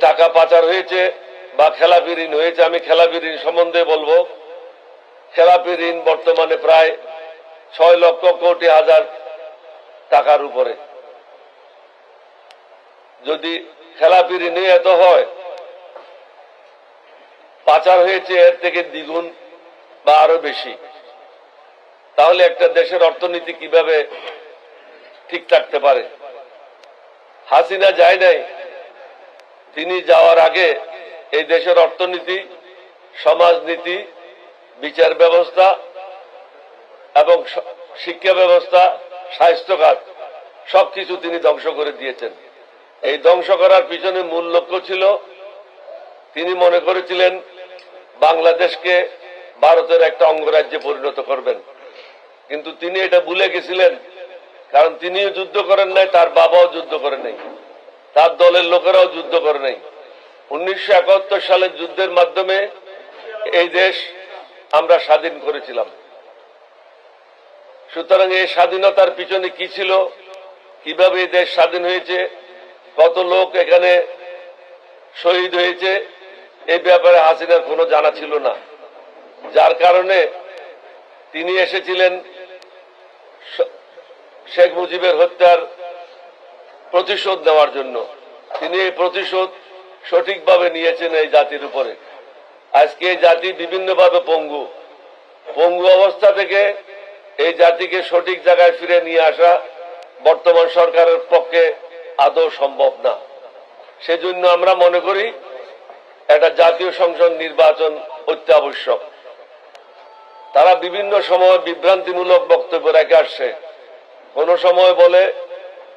টাকা পাচার হয়েছে বা খেলাপি ঋণ হয়েছে, আমি খেলাপি ঋণ সম্বন্ধে বলব। খেলাপি ঋণ বর্তমানে প্রায় ছয় লক্ষ কোটি হাজার টাকার উপরে। যদি খেলাপি ঋণে এত হয়, পাচার হয়েছে এর থেকে দ্বিগুণ বা আরও বেশি। তাহলে একটা দেশের অর্থনীতি কীভাবে ঠিক থাকতে পারে? হাসিনা যায় নাই তিনি যাওয়ার আগে এই দেশের অর্থনীতি, সমাজনীতি, বিচার ব্যবস্থা এবং শিক্ষা ব্যবস্থা, স্বাস্থ্য খাত, সবকিছু তিনি ধ্বংস করে দিয়েছেন। এই ধ্বংস করার পিছনে মূল লক্ষ্য ছিল, তিনি মনে করেছিলেন বাংলাদেশকে ভারতের একটা অঙ্গরাজ্যে পরিণত করবেন। কিন্তু তিনি এটা ভুলে গেছিলেন, কারণ তিনিও যুদ্ধ করেন নাই, তার বাবাও যুদ্ধ করেন নাই। তার দলের লোকেরাও যুদ্ধ করে নাই। উনিশশো একাত্তর সালের যুদ্ধের মাধ্যমে এই দেশ আমরা স্বাধীন করেছিলাম। সুতরাং এই স্বাধীনতার পিছনে কি ছিল? কীভাবে এই দেশ স্বাধীন হয়েছে? কত লোক এখানে শহীদ হয়েছে? এই ব্যাপারে হাসিনার কোনো জানা ছিল না। যার কারণে তিনি এসেছিলেন শেখ মুজিবের হত্যার প্রতিশোধ নেওয়ার জন্য। তিনি এই প্রতিশোধ সঠিকভাবে নিয়েছেন এই জাতির উপরে। আজকে এই জাতি বিভিন্নভাবে পঙ্গু। পঙ্গু অবস্থা থেকে এই জাতিকে সঠিক জায়গায় ফিরে নিয়ে আসা বর্তমান সরকারের পক্ষে আদৌ সম্ভব না। সেজন্য আমরা মনে করি একটা জাতীয় সংসদ নির্বাচন অত্যাবশ্যক। তারা বিভিন্ন সময় বিভ্রান্তিমূলক বক্তব্য রেখে আসছে। কোন সময় বলে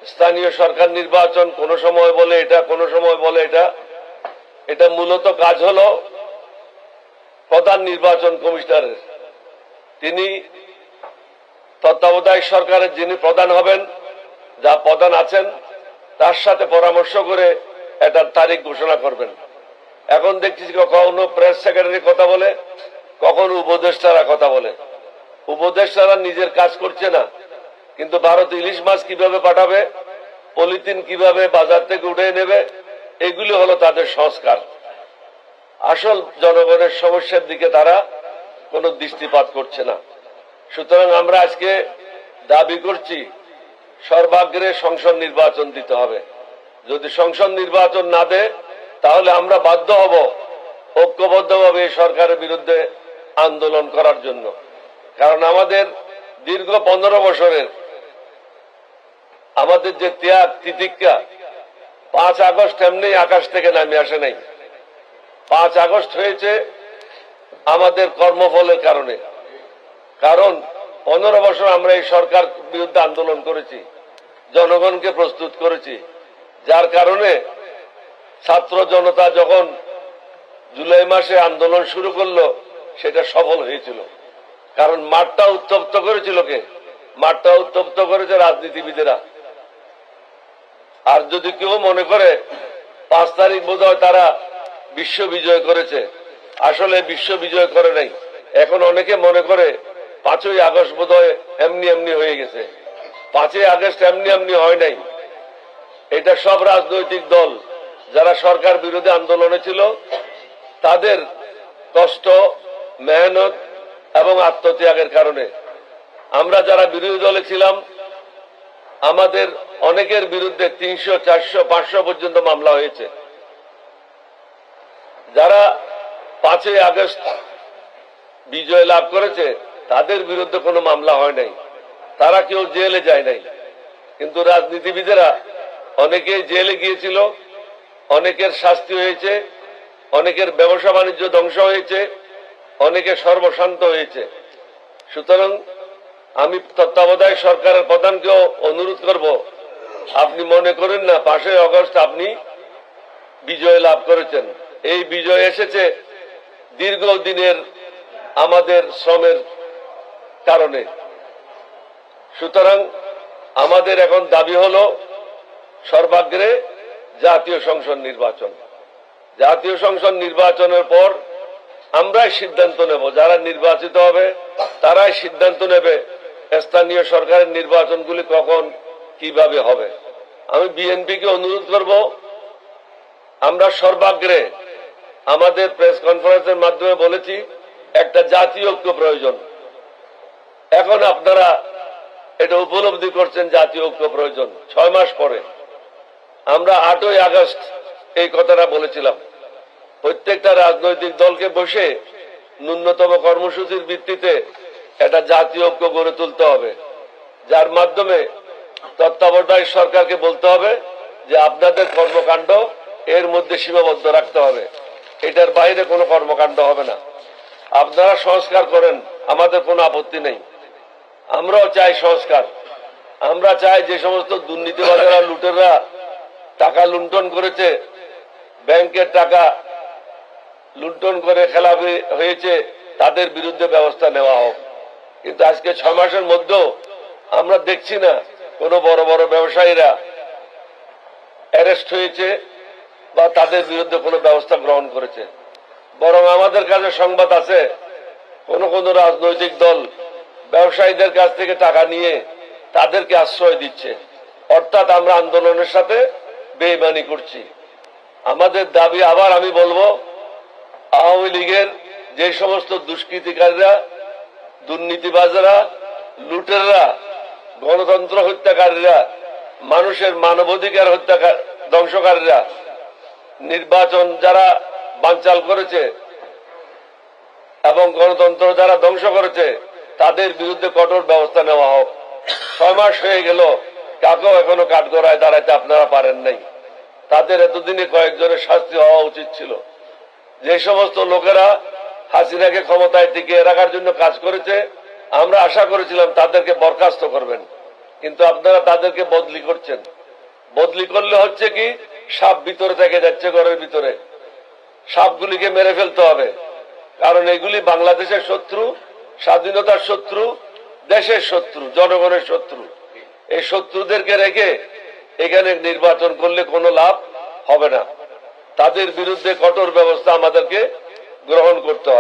স্থানীয় সরকার নির্বাচন কোন সময় বলে এটা, কোন সময় বলে এটা। এটা মূলত কাজ হলো প্রধান নির্বাচন কমিশনারের। তিনি তত্ত্বাবধায়ক সরকারের যিনি প্রধান হবেন, যা প্রধান আছেন, তার সাথে পরামর্শ করে এটার তারিখ ঘোষণা করবেন। এখন দেখছি কখনো প্রেস সেক্রেটারি কথা বলে, কখনো উপদেষ্টারা কথা বলে। উপদেষ্টারা নিজের কাজ করছে না। কিন্তু ভারত ইলিশ মাছ কীভাবে পাঠাবে, পলিথিন কীভাবে বাজার থেকে উঠে নেবে, এগুলি হলো তাদের সংস্কার। আসল জনগণের সমস্যার দিকে তারা কোনো দৃষ্টিপাত করছে না। সুতরাং আমরা আজকে দাবি করছি, সর্বাগ্রে সংসদ নির্বাচন দিতে হবে। যদি সংসদ নির্বাচন না দেয়, তাহলে আমরা বাধ্য হব ঐক্যবদ্ধভাবে এই সরকারের বিরুদ্ধে আন্দোলন করার জন্য। কারণ আমাদের দীর্ঘ পনেরো বছরের আমাদের যে ত্যাগ, তিতিক্ষা, পাঁচ আগস্ট এমনি আকাশ থেকে নামে আসে নাই। পাঁচ আগস্ট হয়েছে আমাদের কর্মফলের কারণে। কারণ পনেরো বছর আমরা এই সরকার বিরুদ্ধে আন্দোলন করেছি, জনগণকে প্রস্তুত করেছি। যার কারণে ছাত্র জনতা যখন জুলাই মাসে আন্দোলন শুরু করল, সেটা সফল হয়েছিল। কারণ মাঠটা উত্তপ্ত করেছিল কে? মাঠটা উত্তপ্ত করেছে রাজনীতিবিদেরা। আর যদি কেউ মনে করে পাঁচ তারিখ বোধ তারা বিশ্ব বিজয় করেছে, আসলে বিশ্ব বিজয় করে নাই। এখন অনেকে মনে করে পাঁচই আগস্ট বোধ এমনি এমনি হয়ে গেছে। পাঁচই আগস্ট এমনি এমনি হয় নাই। এটা সব রাজনৈতিক দল, যারা সরকার বিরোধী আন্দোলনে ছিল, তাদের কষ্ট, মেহনত এবং আত্মত্যাগের কারণে। আমরা যারা বিরোধী দলে ছিলাম আমাদের অনেকের বিরুদ্ধে তিনশো, চারশো, পাঁচশো পর্যন্ত মামলা হয়েছে। যারা পাঁচই আগস্ট বিজয় লাভ করেছে, তাদের বিরুদ্ধে কোনো মামলা হয় নাই। তারা কেউ জেলে যায় নাই। কিন্তু রাজনীতিবিদেরা অনেকে জেলে গিয়েছিল, অনেকের শাস্তি হয়েছে, অনেকের ব্যবসা বাণিজ্য ধ্বংস হয়েছে, অনেকে সর্বশান্ত হয়েছে। সুতরাং আমি তত্ত্বাবধায়ক সরকারের প্রধানকেও অনুরোধ করব, আপনি মনে করেন না, পাঁচই অগস্ট আপনি বিজয় লাভ করেছেন। এই বিজয় এসেছে দীর্ঘদিনের আমাদের শ্রমের কারণে। সুতরাং আমাদের এখন দাবি হলো সর্বাগ্রে জাতীয় সংসদ নির্বাচন। জাতীয় সংসদ নির্বাচনের পর আমরাই সিদ্ধান্ত নেব, যারা নির্বাচিত হবে তারাই সিদ্ধান্ত নেবে স্থানীয় সরকারের নির্বাচনগুলি কখন কীভাবে হবে? আমি বিএনপিকে অনুরোধ করব, আমরা সর্বাগ্রে আমাদের প্রেস কনফারেন্সের মাধ্যমে বলেছি, একটা জাতীয় ঐক্য প্রয়োজন। এখন আপনারা এটা উপলব্ধি করছেন জাতীয় ঐক্য প্রয়োজন, ছয় মাস পরে। আমরা আটই আগস্ট এই কথাটা বলেছিলাম। প্রত্যেকটা রাজনৈতিক দলকে বসে ন্যূনতম কর্মসূচির ভিত্তিতে একটা জাতীয় ঐক্য গড়ে তুলতে হবে। যার মাধ্যমে তত্ত্বাবধায়ক সরকারকে বলতে হবে যে আপনাদের কর্মকাণ্ড এর মধ্যে সীমাবদ্ধ রাখতে হবে। এটার বাইরে কোনো কর্মকাণ্ড হবে না। আপনারা সংস্কার করেন, আমাদের কোনো আপত্তি নেই। আমরাও চাই সংস্কার। আমরা চাই যে সমস্ত দুর্নীতিবাজারা, লুটেরা টাকা লুণ্ঠন করেছে, ব্যাংকের টাকা লুণ্ঠন করে খেলাপি হয়েছে, তাদের বিরুদ্ধে ব্যবস্থা নেওয়া হোক। কিন্তু আজকে ছয় মাসের মধ্যেও আমরা দেখছি না কোনো বড় বড় ব্যবসায়ীরা অ্যারেস্ট হয়েছে বা তাদের বিরুদ্ধে কোনো ব্যবস্থা গ্রহণ করেছে। বরং আমাদের কাছে সংবাদ আছে, কোন কোন রাজনৈতিক দল ব্যবসায়ীদের কাছ থেকে টাকা নিয়ে তাদেরকে আশ্রয় দিচ্ছে। অর্থাৎ আমরা আন্দোলনের সাথে বেইমানি করছি। আমাদের দাবি আবার আমি বলব, আওয়ামী লীগের যে সমস্ত দুষ্কৃতিকারীরা দুর্নীতিবাজরা লুটেররা গণতন্ত্র হত্যাকারীরা, মানুষের মানবাধিকার হত্যাকার, ধ্বংসকারীরা, নির্বাচন যারা বানচাল করেছে এবং গণতন্ত্র যারা ধ্বংস করেছে, তাদের বিরুদ্ধে কঠোর ব্যবস্থা নেওয়া হোক। ছয় মাস হয়ে গেল, কাকেও এখনও কাঠগড়ায় দাঁড়াইতে আপনারা পারেন নাই। তাদের এতদিনে কয়েকজনের শাস্তি হওয়া উচিত ছিল। যে সমস্ত লোকেরা হাসিনাকে ক্ষমতায় টিকিয়ে রাখার জন্য কাজ করেছে। আমরা আশা করেছিলাম তাদেরকে বরখাস্ত করবেন। কিন্তু আপনারা তাদেরকে বদলি করছেন। বদলি করলে হচ্ছে কি, সাপ ভিতরে থেকে যাচ্ছে ঘরের ভিতরে। সাপগুলিকে মেরে ফেলতে হবে। কারণ এগুলি বাংলাদেশের শত্রু, স্বাধীনতার শত্রু, দেশের শত্রু, জনগণের শত্রু। এই শত্রুদেরকে রেখে এখানে নির্বাচন করলে কোনো লাভ হবে না। তাদের বিরুদ্ধে কঠোর ব্যবস্থা আমাদেরকে গ্রহণ করতে হবে।